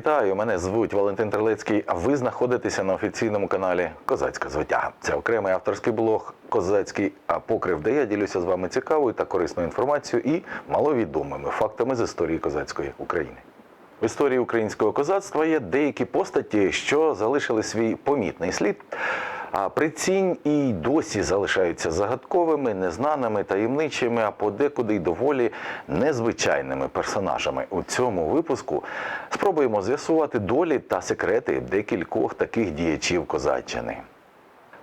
Вітаю, мене звуть Валентин Терлецький. А ви знаходитеся на офіційному каналі Козацька звитяга. Це окремий авторський блог Козацький Апокрив, де я ділюся з вами цікавою та корисною інформацією і маловідомими фактами з історії козацької України. В історії українського козацтва є деякі постаті, що залишили свій помітний слід. А прицінь і досі залишаються загадковими, незнаними, таємничими, а подекуди й доволі незвичайними персонажами. У цьому випуску спробуємо з'ясувати долі та секрети декількох таких діячів козаччини.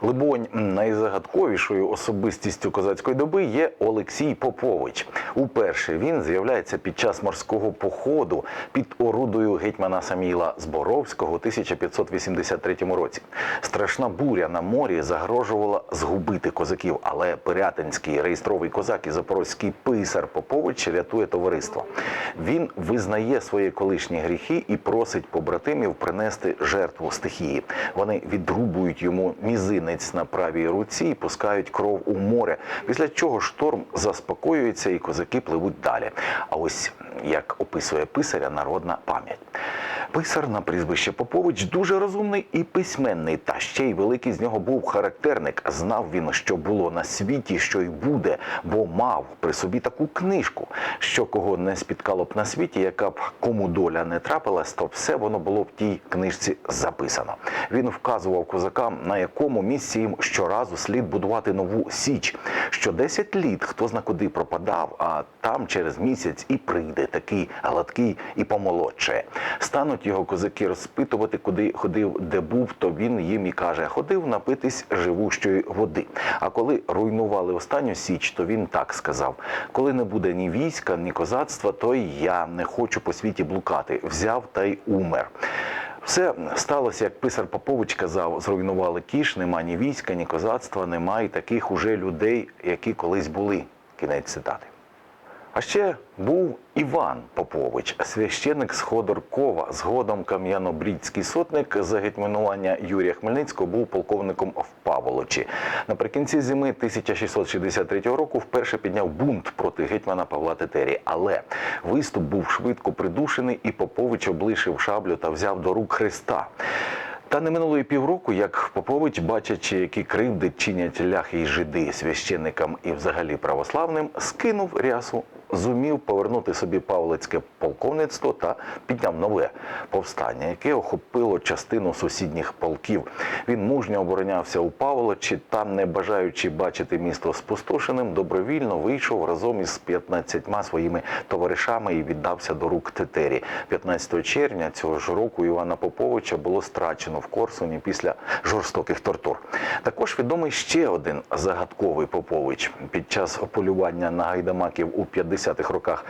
Либонь, найзагадковішою особистістю козацької доби є Олексій Попович. Уперше він з'являється під час морського походу під орудою гетьмана Саміла Зборовського у 1583 році. Страшна буря на морі загрожувала згубити козаків, але Пирятинський реєстровий козак і запорозький писар Попович рятує товариство. Він визнає свої колишні гріхи і просить побратимів принести жертву стихії. Вони відрубують йому мізинець на правій руці і пускають кров у море. Після чого шторм заспокоюється і козаки пливуть далі. А ось як описує писаря народна пам'ять. Писар на прізвище Попович дуже розумний і письменний, та ще й великий з нього був характерник. Знав він, що було на світі, що й буде, бо мав при собі таку книжку, що кого не спіткало б на світі, яка б кому доля не трапилась, то все воно було в тій книжці записано. Він вказував козакам, на якому місці їм щоразу слід будувати нову січ. Що 10 літ хто зна куди пропадав, а там через місяць і прийде такий гладкий і помолодше. Стануть його козаки розпитувати, куди ходив, де був, то він їм і каже: ходив напитись живущої води. А коли руйнували останню січ, то він так сказав: коли не буде ні війська, ні козацтва, то й я не хочу по світі блукати. Взяв та й умер. Все сталося, як писар Попович казав, зруйнували кіш, нема ні війська, ні козацтва, нема і таких уже людей, які колись були. Кінець цитати. А ще був Іван Попович, священик з Ходоркова, згодом кам'янобрідський сотник за гетьманування Юрія Хмельницького був полковником в Паволочі. Наприкінці зими 1663 року вперше підняв бунт проти гетьмана Павла Тетері. Але виступ був швидко придушений, і Попович облишив шаблю та взяв до рук Христа. Та не минуло і півроку, як Попович, бачачи, які кривди чинять ляхи й жиди священникам і взагалі православним, скинув рясу, зумів повернути собі павлицьке полковництво та підняв нове повстання, яке охопило частину сусідніх полків. Він мужньо оборонявся у Павлочі, там, не бажаючи бачити місто спустошеним, добровільно вийшов разом із 15 своїми товаришами і віддався до рук Тетері. 15 червня цього ж року Івана Поповича було страчено в Корсуні після жорстоких тортур. Також відомий ще один загадковий Попович під час полювання на гайдамаків у 50-х роках.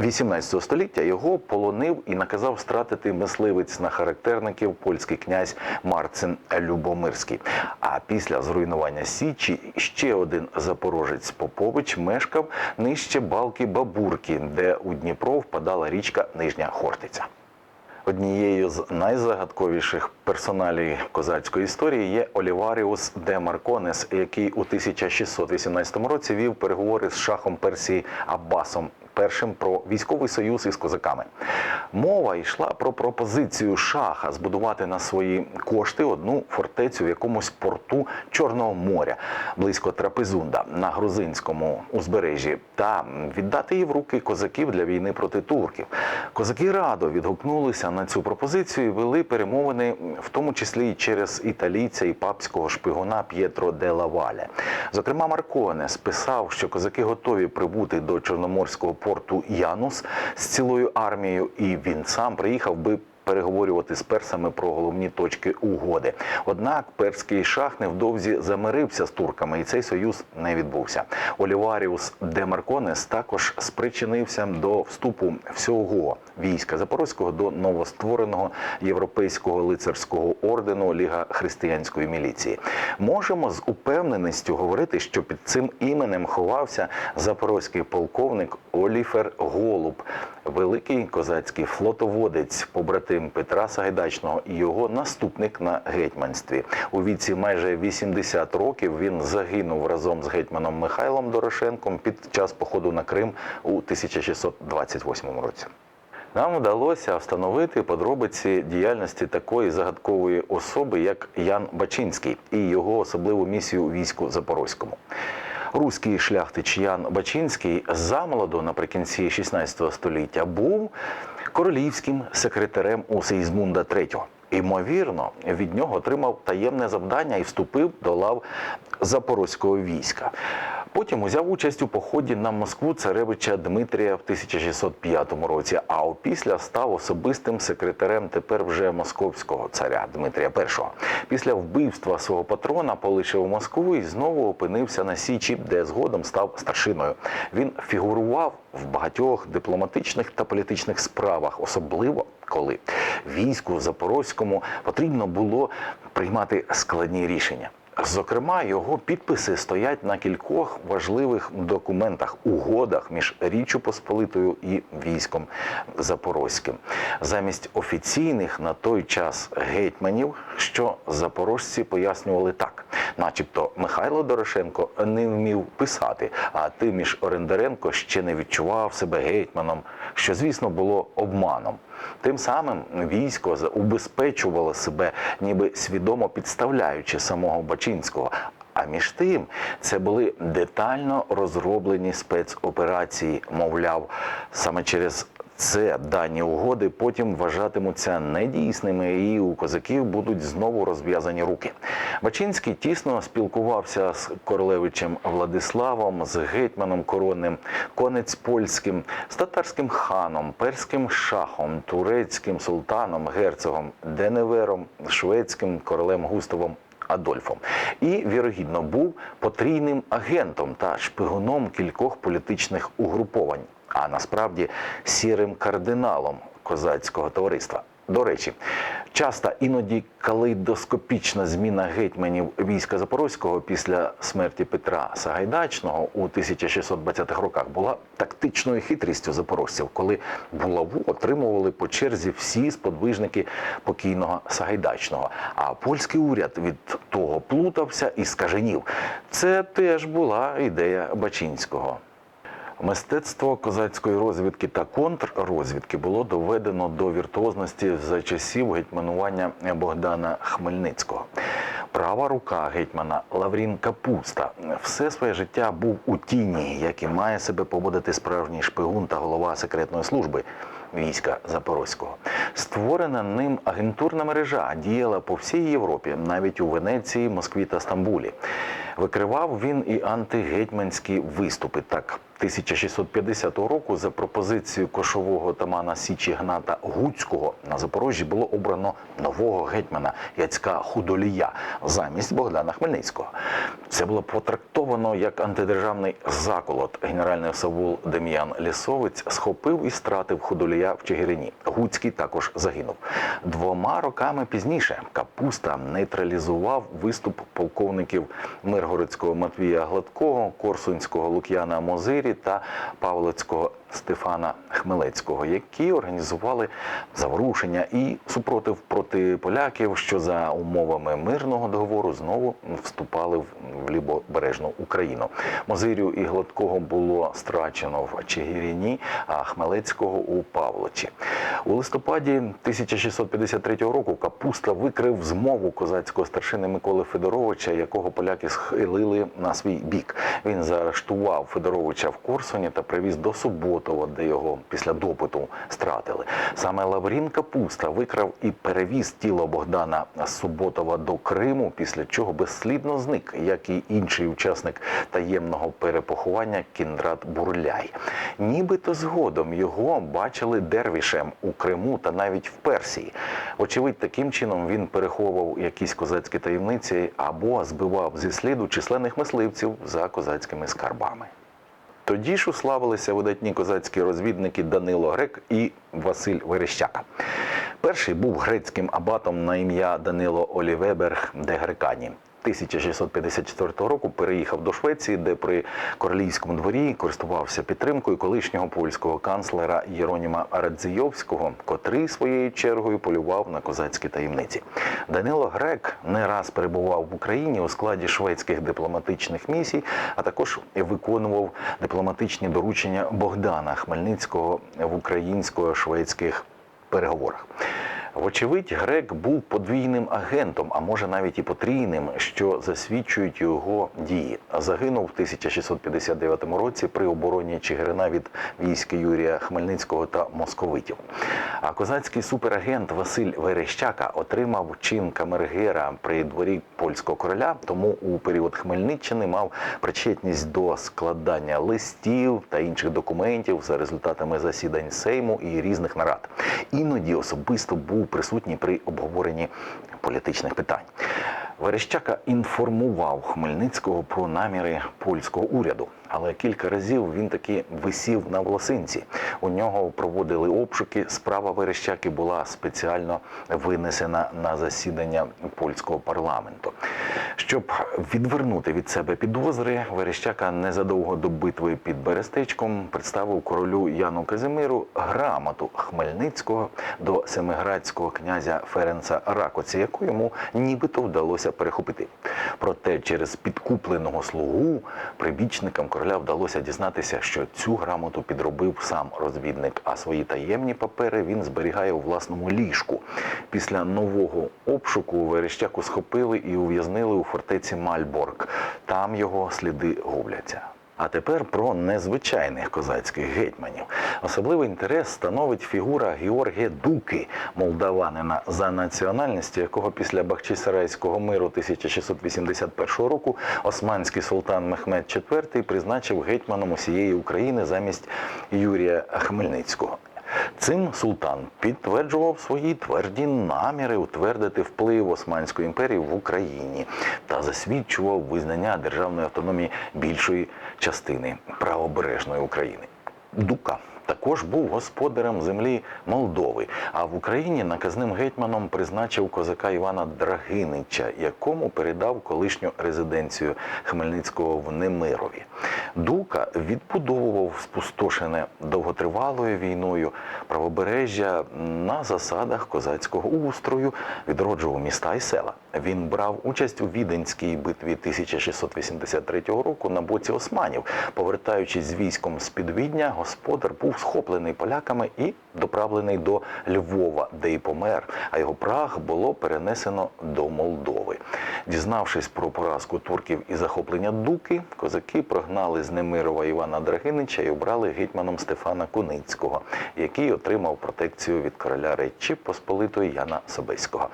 18 століття його полонив і наказав стратити мисливець на характерників польський князь Марцин Любомирський. А після зруйнування Січі ще один запорожець Попович мешкав нижче балки Бабурки, де у Дніпро впадала річка Нижня Хортиця. Однією з найзагадковіших персоналій козацької історії є Оліваріус де Марконес, який у 1618 році вів переговори з шахом Персії Аббасом першим про військовий союз із козаками. Мова йшла про пропозицію шаха збудувати на свої кошти одну фортецю в якомусь порту Чорного моря близько Трапезунда на грузинському узбережжі та віддати її в руки козаків для війни проти турків. Козаки радо відгукнулися на цю пропозицію і вели перемовини, в тому числі і через італійця і папського шпигуна П'єтро де Лавале. Зокрема, Марконе списав, що козаки готові прибути до Чорноморського порту Янус з цілою армією, і він сам приїхав би. Переговорювати з персами про головні точки угоди. Однак перський шах невдовзі замирився з турками, і цей союз не відбувся. Оліваріус де Марконес також спричинився до вступу всього війська Запорозького до новоствореного європейського лицарського ордену Ліга християнської міліції. Можемо з упевненістю говорити, що під цим іменем ховався запорозький полковник Оліфер Голуб, великий козацький флотоводець, побратим Петра Сагайдачного і його наступник на гетьманстві. У віці майже 80 років він загинув разом з гетьманом Михайлом Дорошенком під час походу на Крим у 1628 році. Нам вдалося встановити подробиці діяльності такої загадкової особи, як Ян Бачинський, і його особливу місію у війську Запорозькому. Руський шляхтич Ян Бачинський замолоду наприкінці 16 століття був королівським секретарем у Сейзмунда III. Ймовірно, від нього отримав таємне завдання і вступив до лав запорозького війська. Потім узяв участь у поході на Москву царевича Дмитрія в 1605 році, а опісля став особистим секретарем тепер вже московського царя Дмитрія І. Після вбивства свого патрона полишив Москву і знову опинився на Січі, де згодом став старшиною. Він фігурував в багатьох дипломатичних та політичних справах, особливо коли війську Запорозькому потрібно було приймати складні рішення. Зокрема, його підписи стоять на кількох важливих документах, угодах між Річчю Посполитою і військом Запорозьким. Замість офіційних на той час гетьманів, що запорожці пояснювали так, начебто Михайло Дорошенко не вмів писати, а Тиміш Орендаренко ще не відчував себе гетьманом, що, звісно, було обманом. Тим самим військо убезпечувало себе, ніби свідомо підставляючи самого Бачинського. А між тим це були детально розроблені спецоперації. Мовляв, саме через це дані угоди потім вважатимуться недійсними, і у козаків будуть знову розв'язані руки. Бачинський тісно спілкувався з королевичем Владиславом, з гетьманом коронним, конець польським, з татарським ханом, перським шахом, турецьким султаном, герцогом, Деневером, шведським королем Густавом. Адольфом і вірогідно був потрійним агентом та шпигуном кількох політичних угруповань, а насправді сірим кардиналом козацького товариства. До речі, часта іноді калейдоскопічна зміна гетьманів війська Запорозького після смерті Петра Сагайдачного у 1620-х роках була тактичною хитрістю запорожців, коли булаву отримували по черзі всі сподвижники покійного Сагайдачного. А польський уряд від того плутався і скаженів. Це теж була ідея Бачинського. Мистецтво козацької розвідки та контррозвідки було доведено до віртуозності за часів гетьманування Богдана Хмельницького. Права рука гетьмана Лаврін Капуста все своє життя був у тіні, як і має себе поводити справжній шпигун та голова секретної служби війська Запорозького. Створена ним агентурна мережа діяла по всій Європі, навіть у Венеції, Москві та Стамбулі. Викривав він і антигетьманські виступи. Так, 1650 року за пропозицією кошового отамана Січі Гната Гуцького на Запорожжі було обрано нового гетьмана Яцька Худолія замість Богдана Хмельницького. Це було потрактовано як антидержавний заколот. Генеральний Савул Дем'ян Лісовець схопив і стратив Худолія в Чигирині. Гуцький також загинув. Двома роками пізніше Капуста нейтралізував виступ полковників Миргородського Матвія Гладкого, Корсунського Лук'яна Мозирі та Павлицького Стефана Хмелецького, які організували заворушення і супротив проти поляків, що за умовами мирного договору знову вступали в лівобережну Україну. Мозирю і Гладкого було страчено в Чигиріні, а Хмелецького у Павлочі. У листопаді 1653 року Капуста викрив змову козацького старшини Миколи Федоровича, якого поляки схилили на свій бік. Він заарештував Федоровича в Корсуні та привіз до Суботова, де його після допиту стратили. Саме Лаврін Капуста викрав і перевіз тіло Богдана з Суботова до Криму, після чого безслідно зник, як і інший учасник таємного перепоховання Кіндрат Бурляй. Нібито згодом його бачили дервішем у Криму та навіть в Персії. Очевидь, таким чином він переховував якісь козацькі таємниці або збивав зі сліду численних мисливців за козацькими скарбами. Тоді ж уславилися видатні козацькі розвідники Данило Грек і Василь Верещака. Перший був грецьким абатом на ім'я Данило Олівеберг де Грекані. 1654 року переїхав до Швеції, де при королівському дворі користувався підтримкою колишнього польського канцлера Єроніма Радзійовського, котрий своєю чергою полював на козацькі таємниці. Данило Грек не раз перебував в Україні у складі шведських дипломатичних місій, а також виконував дипломатичні доручення Богдана Хмельницького в українсько-шведських переговорах. Вочевидь, грек був подвійним агентом, а може навіть і потрійним, що засвідчують його дії. Загинув в 1659 році при обороні Чигирина від військ Юрія Хмельницького та московитів. А козацький суперагент Василь Верещака отримав чин камергера при дворі польського короля, тому у період Хмельниччини мав причетність до складання листів та інших документів за результатами засідань Сейму і різних нарад. Іноді особисто був присутній при обговоренні політичних питань. Верещака інформував Хмельницького про наміри польського уряду, але кілька разів він таки висів на волосинці. У нього проводили обшуки. Справа Верещаки була спеціально винесена на засідання польського парламенту. Щоб відвернути від себе підозри, Верещака незадовго до битви під Берестечком представив королю Яну Казимиру грамоту Хмельницького до семиградського князя Ференца Ракоці, яку йому нібито вдалося перехопити. Проте через підкупленого слугу прибічникам короля вдалося дізнатися, що цю грамоту підробив сам розвідник, а свої таємні папери він зберігає у власному ліжку. Після нового обшуку Верещаку схопили і ув'язнили у фортеці Мальборг. Там його сліди губляться. А тепер про незвичайних козацьких гетьманів. Особливий інтерес становить фігура Георгія Дуки, молдаванина, за національністю якого після Бахчисарайського миру 1681 року османський султан Мехмед IV призначив гетьманом усієї України замість Юрія Хмельницького. Цим султан підтверджував свої тверді наміри утвердити вплив Османської імперії в Україні та засвідчував визнання державної автономії більшої частини правобережної України. Дука також був господарем землі Молдови, а в Україні наказним гетьманом призначив козака Івана Драгинича, якому передав колишню резиденцію Хмельницького в Немирові. Дука відбудовував спустошене довготривалою війною правобережжя на засадах козацького устрою, відроджував міста і села. Він брав участь у Віденській битві 1683 року на боці османів. Повертаючись з військом з під Відня, господар був схоплений поляками і доправлений до Львова, де й помер. А його прах було перенесено до Молдови. Дізнавшись про поразку турків і захоплення Дуки, козаки прогнали з Немирова Івана Драгинича і обрали гетьманом Стефана Куницького, який отримав протекцію від короля Речі Посполитої Яна Собеського.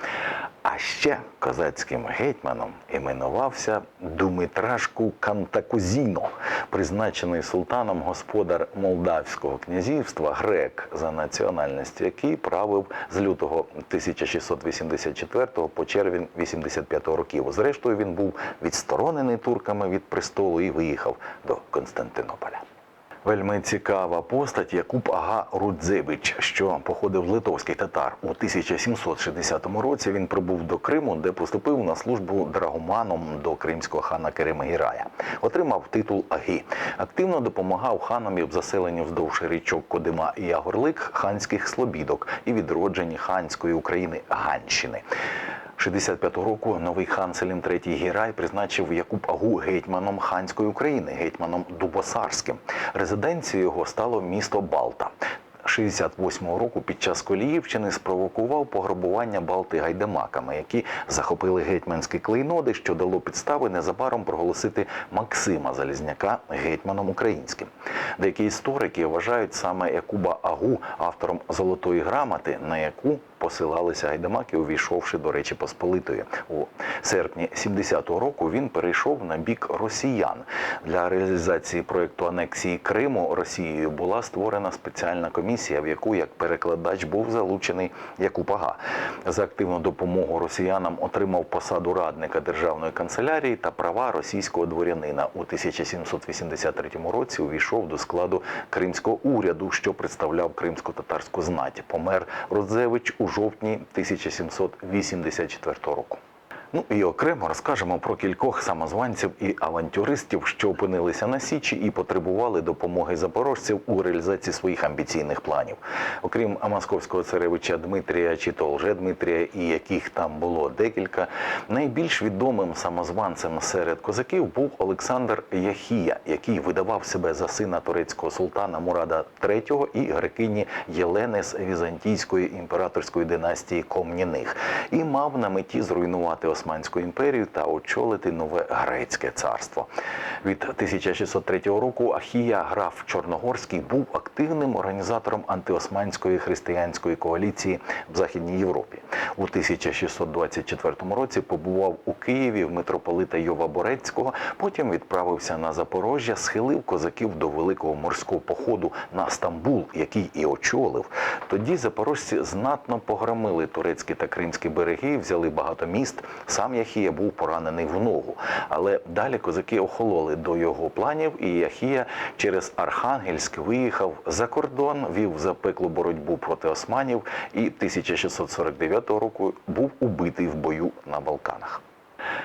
А ще козацьким гетьманом іменувався Думитрашку Кантакузіно, призначений султаном господар Молдавського князівства грек за національністю, який правив з лютого 1684 по червень 85 років. Зрештою, він був відсторонений турками від престолу і виїхав до Константинополя. Вельми цікава постать Якуб Ага Рудзевич, що походив з литовських татар. У 1760 році він прибув до Криму, де поступив на службу драгоманом до кримського хана Керемагірая. Отримав титул Аги. Активно допомагав ханам і в заселенні вздовж річок Кодима і Ягорлик ханських слобідок і відродженні ханської України Ганщини. 65-го року новий хан Селім III Гірай призначив Якуб Агу гетьманом ханської України, гетьманом Дубосарським. Резиденцією його стало місто Балта. 68-го року під час Коліївщини спровокував пограбування Балти гайдамаками, які захопили гетьманські клейноди, що дало підстави незабаром проголосити Максима Залізняка гетьманом українським. Деякі історики вважають саме Якуба Агу автором золотої грамоти, на яку посилалися гайдамаки, увійшовши до Речі Посполитої. У серпні 70-го року він перейшов на бік росіян. Для реалізації проєкту анексії Криму Росією була створена спеціальна комісія, в яку як перекладач був залучений Якуб Ага. За активну допомогу росіянам отримав посаду радника державної канцелярії та права російського дворянина. У 1783 році увійшов до складу кримського уряду, що представляв кримсько-татарську знать. Помер Родзевич у жовтні 1784 року. Ну і окремо розкажемо про кількох самозванців і авантюристів, що опинилися на січі і потребували допомоги запорожців у реалізації своїх амбіційних планів. Окрім московського царевича Дмитрія чи то Лже-Дмитрія, і яких там було декілька, найбільш відомим самозванцем серед козаків був Олександр Яхія, який видавав себе за сина турецького султана Мурада III і грекині Єлени з візантійської імператорської династії Комніних, і мав на меті зруйнувати Османську імперію та очолити нове грецьке царство. Від 1603 року Ахія граф Чорногорський був активним організатором антиосманської християнської коаліції в Західній Європі. У 1624 році побував у Києві в митрополита Йова Борецького. Потім відправився на Запорожжя, схилив козаків до великого морського походу на Стамбул, який і очолив. Тоді запорожці знатно погромили турецькі та кримські береги, взяли багато міст. Сам Яхія був поранений в ногу. Але далі козаки охололи до його планів, і Яхія через Архангельськ виїхав за кордон, вів запеклу боротьбу проти османів і 1649 року був убитий в бою на Балканах.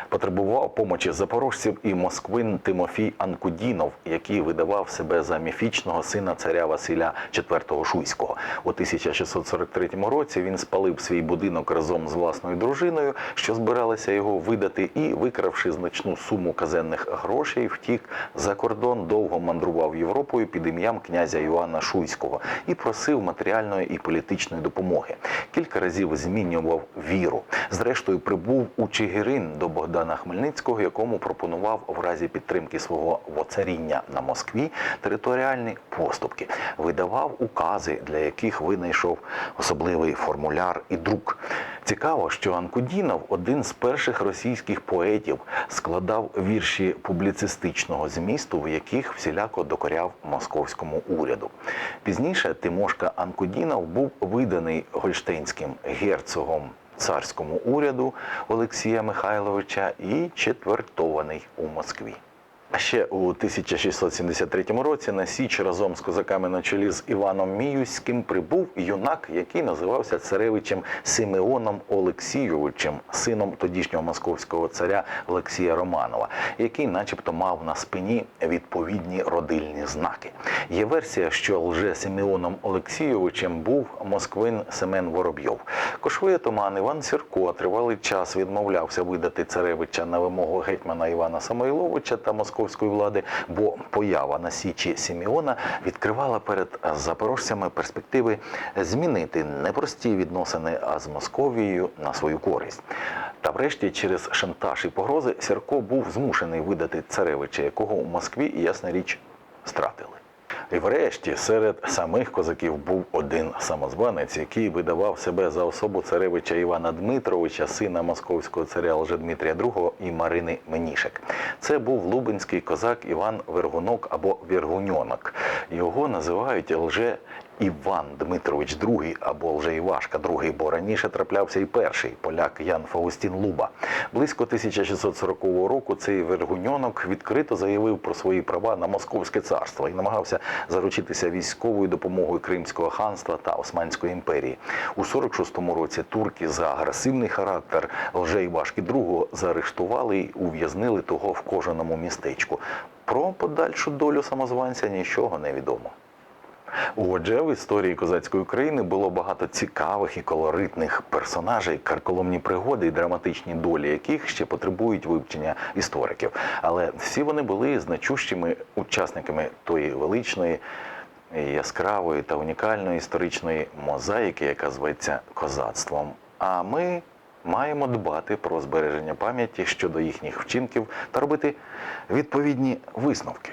Потребував помочі запорожців і москвин Тимофій Анкудінов, який видавав себе за міфічного сина царя Василя IV Шуйського. У 1643 році він спалив свій будинок разом з власною дружиною, що збиралися його видати, і, викравши значну суму казенних грошей, втік за кордон, довго мандрував Європою під ім'ям князя Іоанна Шуйського і просив матеріальної і політичної допомоги. Кілька разів змінював віру. Зрештою, прибув у Чигирин до Богдана Хмельницького, якому пропонував в разі підтримки свого воцаріння на Москві територіальні поступки, видавав укази, для яких винайшов особливий формуляр і друк. Цікаво, що Анкудінов, один з перших російських поетів, складав вірші публіцистичного змісту, в яких всіляко докоряв московському уряду. Пізніше Тимошка Анкудінов був виданий гольштейнським герцогом царському уряду Олексія Михайловича і четвертований у Москві. Ще у 1673 році на Січ разом з козаками на чолі з Іваном Міюським прибув юнак, який називався царевичем Симеоном Олексійовичем, сином тодішнього московського царя Олексія Романова, який, начебто, мав на спині відповідні родильні знаки. Є версія, що лже Симеоном Олексійовичем був москвин Семен Воробйов. Кошовий атаман Іван Сірко тривалий час відмовлявся видати царевича на вимогу гетьмана Івана Самойловича та московської влади, бо поява на січі Сіміона відкривала перед запорожцями перспективи змінити непрості відносини з Московією на свою користь. Та врешті через шантаж і погрози Сірко був змушений видати царевича, якого у Москві, ясна річ, стратили. І врешті серед самих козаків був один самозванець, який видавав себе за особу царевича Івана Дмитровича, сина московського царя Лжедмитрія II і Марини Менішек. Це був лубенський козак Іван Вергунок або Вергуньонок. Його називають лже Іван Дмитрович II або лже Івашка II, бо раніше траплявся і перший поляк Ян Фаустін Луба. Близько 1640 року цей Вергуньонок відкрито заявив про свої права на московське царство і намагався заручитися військовою допомогою Кримського ханства та Османської імперії. У 46-му році турки за агресивний характер лже Івашки II заарештували і ув'язнили того в кожаному містечку. Про подальшу долю самозванця нічого не відомо. Отже, в історії козацької України було багато цікавих і колоритних персонажей, карколомні пригоди і драматичні долі, яких ще потребують вивчення істориків. Але всі вони були значущими учасниками тої величної, яскравої та унікальної історичної мозаїки, яка зветься козацтвом. А ми маємо дбати про збереження пам'яті щодо їхніх вчинків та робити відповідні висновки.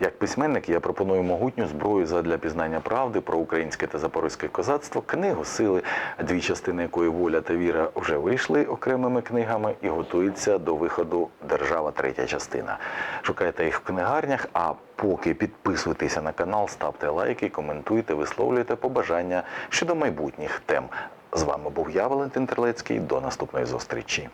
Як письменник я пропоную могутню зброю задля пізнання правди про українське та запорозьке козацтво, книгу сили, дві частини якої воля та віра вже вийшли окремими книгами і готується до виходу держава третя частина. Шукайте їх в книгарнях. А поки підписуйтеся на канал, ставте лайки, коментуйте, висловлюйте побажання щодо майбутніх тем. З вами був я, Валентин Терлецький. До наступної зустрічі.